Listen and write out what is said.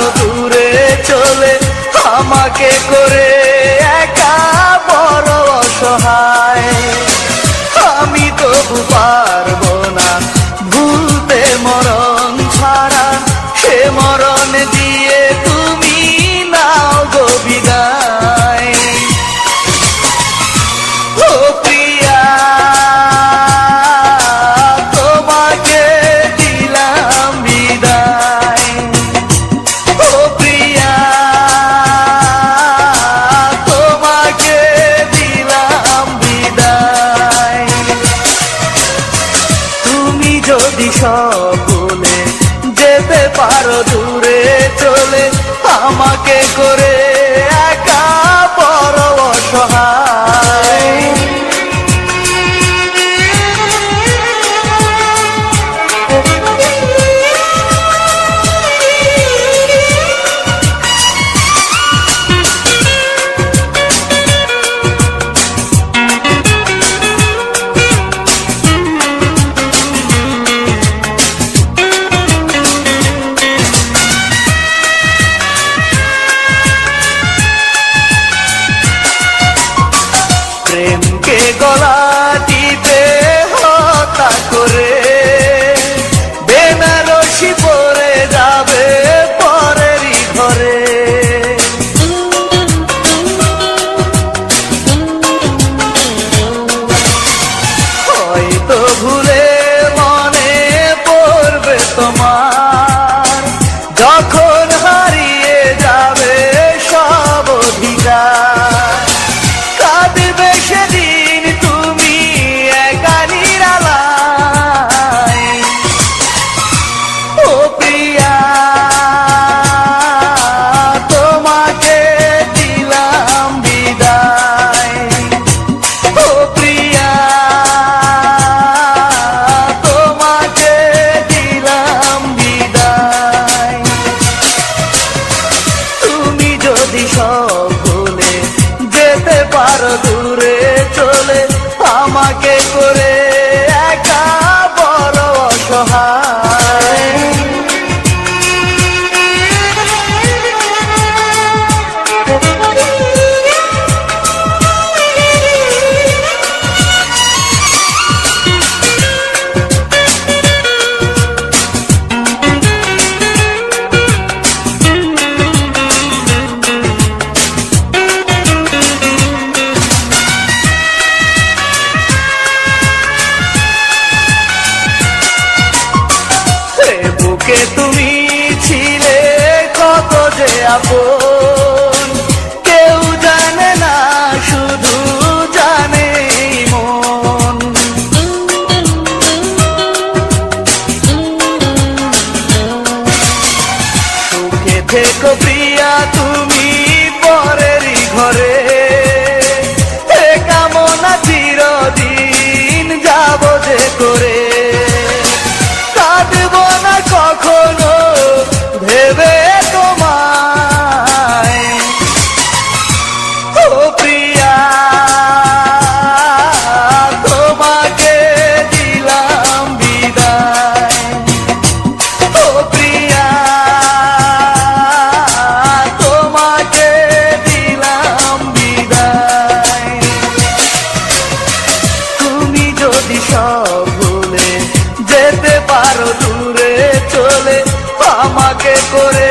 আরও দূরে চলে আমাকে কো যদি সকলে যেতে পারো দূরে চলে আমাকে করে একা বড় অসহায়। গলা টিপে হতা করে বেনারসি পরে যাবে পরেরই ঘরে। হয়তো ভুলে পারো দূরে চলে আমাকে করে বুকে তুমি ছিলে? কত যে আপন। কেউ জানে না, শুধু জানে মন। সুখে থেকো প্রিয়া, তুমি পরেরই ঘরে। কামনা চিরদিন যাব যে করে। যদি সব ভুলে যেতে পারো দূরে চলে আমাকে করে